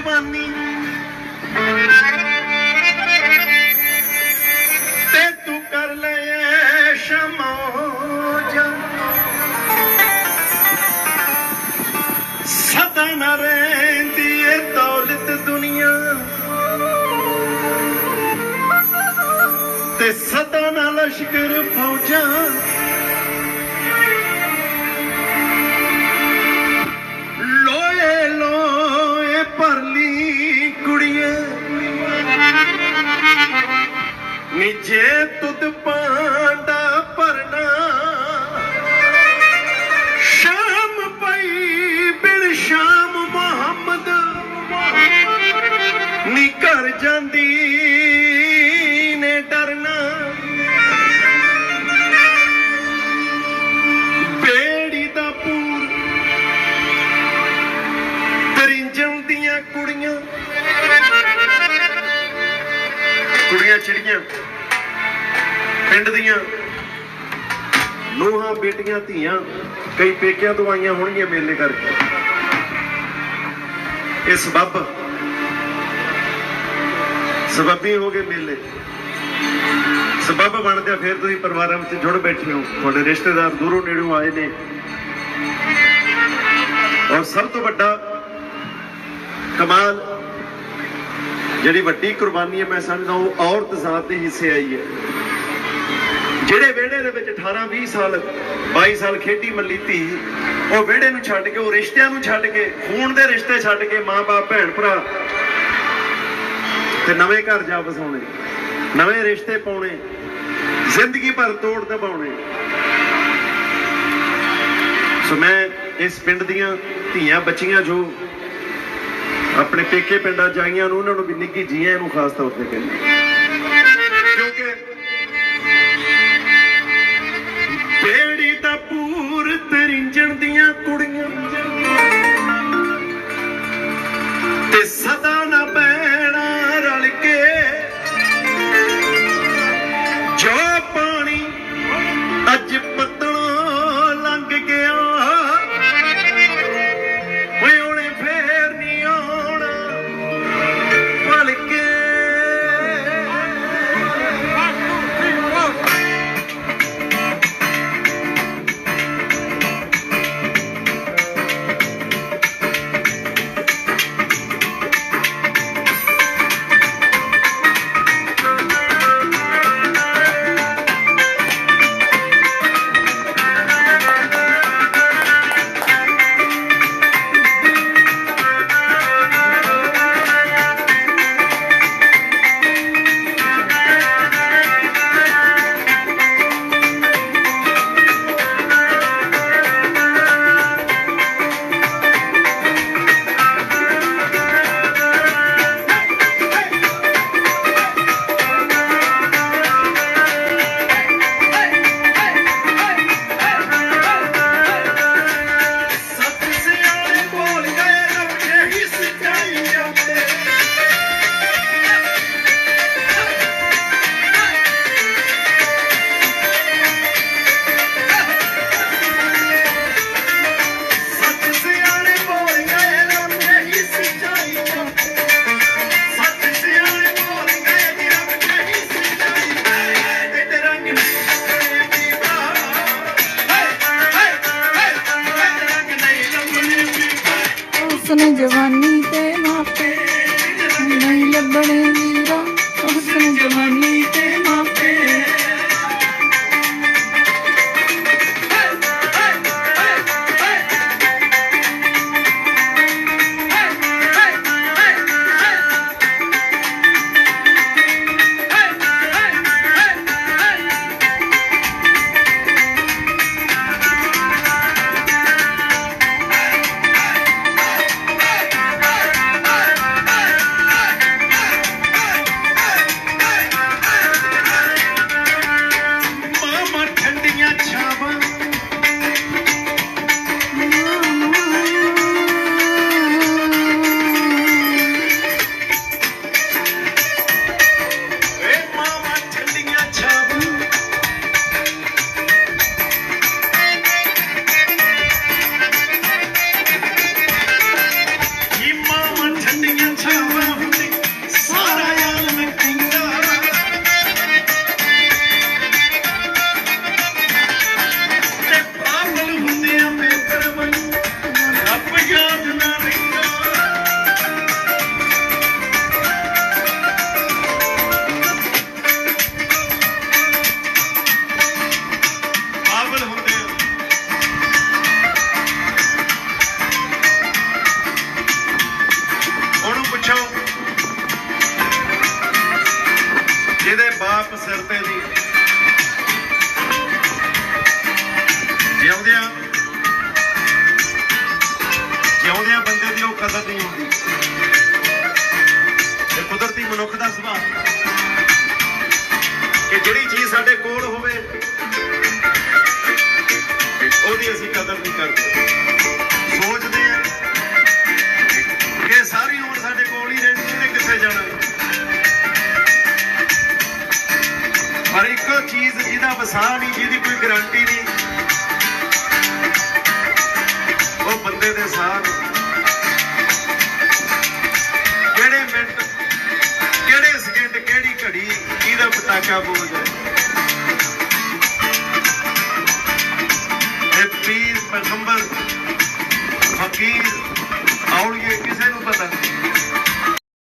ਜਵਾਨੀ। ਤੇ ਤੂੰ ਕਰ ਲੈ ਸ਼ਮੋਜਾ ਸਦਾ ਨਾ ਰਹਿੰਦੀ ਏ ਦੌਲਤ ਦੁਨੀਆ। ਤੇ ਸਦਾ ਨਾ ਲਸ਼ਕਰ ਫੌਜਾਂ। ਨੀ ਜੇ ਤੁਧ ਪਾਂਡਾ ਭਰਨਾ। ਸ਼ਾਮ ਪਈ ਬਿਨ ਸ਼ਾਮ ਮੁਹੰਮਦ। ਨੀ ਘਰ ਜਾਂਦੀ ਨੇ ਡਰਨਾ। ਬੇੜੀ ਦਾ ਪੂਰ। ਤਰਿੰਜਮ ਦੀਆਂ ਕੁੜੀਆਂ। ਕੁੜੀਆਂ ਚਿੜੀਆਂ। ਪਿੰਡ ਦੀਆਂ ਨੂਹਾਂ, ਬੇਟੀਆਂ, ਧੀਆਂ, ਕਈ ਪੇਕਿਆਂ ਤੋਂ ਆਈਆਂ ਹੋਣਗੀਆਂ ਮੇਲੇ ਕਰਕੇ। ਇਹ ਸਬੱਬ ਸਬੱਬੀ ਹੋ ਗਏ ਮੇਲੇ। ਸਬੱਬ ਬਣਦੇ ਫਿਰ ਤੁਸੀਂ ਪਰਿਵਾਰਾਂ ਵਿੱਚ ਜੁੜ ਬੈਠੇ ਹੋ। ਤੁਹਾਡੇ ਰਿਸ਼ਤੇਦਾਰ ਦੂਰੋਂ ਨੇੜੋਂ ਆਏ ਨੇ। ਔਰ ਸਭ ਤੋਂ ਵੱਡਾ ਕਮਾਲ ਜਿਹੜੀ ਵੱਡੀ ਕੁਰਬਾਨੀ ਹੈ, ਮੈਂ ਸਮਝਦਾ ਉਹ ਔਰਤ ਜ਼ਾਤ ਦੇ ਹਿੱਸੇ ਆਈ ਹੈ। ਜਿਹੜੇ ਵਿਹੜੇ ਦੇ ਵਿੱਚ 18 20 ਸਾਲ 22 ਸਾਲ ਖੇਡੀ ਮੱਲੀ ਧੀ, ਉਹ ਵਿਹੜੇ ਨੂੰ ਛੱਡ ਕੇ, ਉਹ ਰਿਸ਼ਤਿਆਂ ਨੂੰ ਛੱਡ ਕੇ, ਖੂਨ ਦੇ ਰਿਸ਼ਤੇ ਛੱਡ ਕੇ ਮਾਂ-ਬਾਪ ਭੈਣ, ਭਰਾ ਤੇ ਨਵੇਂ ਘਰ ਜਾ ਵਸਾਉਣੇ, ਨਵੇਂ ਰਿਸ਼ਤੇ ਪਾਉਣੇ, ਜ਼ਿੰਦਗੀ ਭਰ ਤੋੜ ਦਬਾਉਣੇ। ਸੋ ਮੈਂ ਇਸ ਪਿੰਡ ਦੀਆਂ ਧੀਆਂ, ਬੱਚੀਆਂ ਜੋ ਆਪਣੇ ਪੇਕੇ ਪਿੰਡਾਂ ਜਾਈਆਂ ਨੂੰ ਉਹਨਾਂ ਨੂੰ ਵੀ ਨਿੱਗੀ ਜੀਆਂ ਨੂੰ ਖਾਸ ਤੌਰ ਤੇ ਕਹਿੰਦੇ। ਕਿਉਂਕਿ ਬੇੜੀ ਦਾ ਪੂਰ ਤਰਿੰਜਣ ਦੀਆਂ ਕੁੜੀਆਂ ਜਵਾਨੀ ਸਿਰ ਤੇ ਨਹੀਂ ਜਿਉਂਦਿਆਂ ਜਿਉਂਦਿਆਂ ਬੰਦੇ ਦੀ ਉਹ ਕਦਰ ਨਹੀਂ ਹੁੰਦੀ। ਇਹ ਕੁਦਰਤੀ ਮਨੁੱਖ ਦਾ ਸੁਭਾਅ। ਕਿ ਜਿਹੜੀ ਚੀਜ਼ ਸਾਡੇ ਕੋਲ ਹੋਵੇ, ਉਹਦੀ ਅਸੀਂ ਕਦਰ ਨਹੀਂ ਕਰਦੇ। ਜਿਹਦਾ ਵਸਾਹ ਨਹੀਂ, ਜਿਹਦੀ ਕੋਈ ਗਾਰੰਟੀ ਨਹੀਂ। ਉਹ ਬੰਦੇ ਦੇ ਸਾਹ ਕਿਹੜੇ ਮਿੰਟ, ਕਿਹੜੇ ਸਕਿੰਟ ਕਿਹੜੀ ਘੜੀ, ਕਿਹਦਾ ਪਟਾਕਾ ਬੋਲ ਜਾਏ। ਪੀਰ ਪੈਗੰਬਰ, ਫਕੀਰ, ਆਉਣਗੇ, ਕਿਸੇ ਨੂੰ ਪਤਾ ਨਹੀਂ।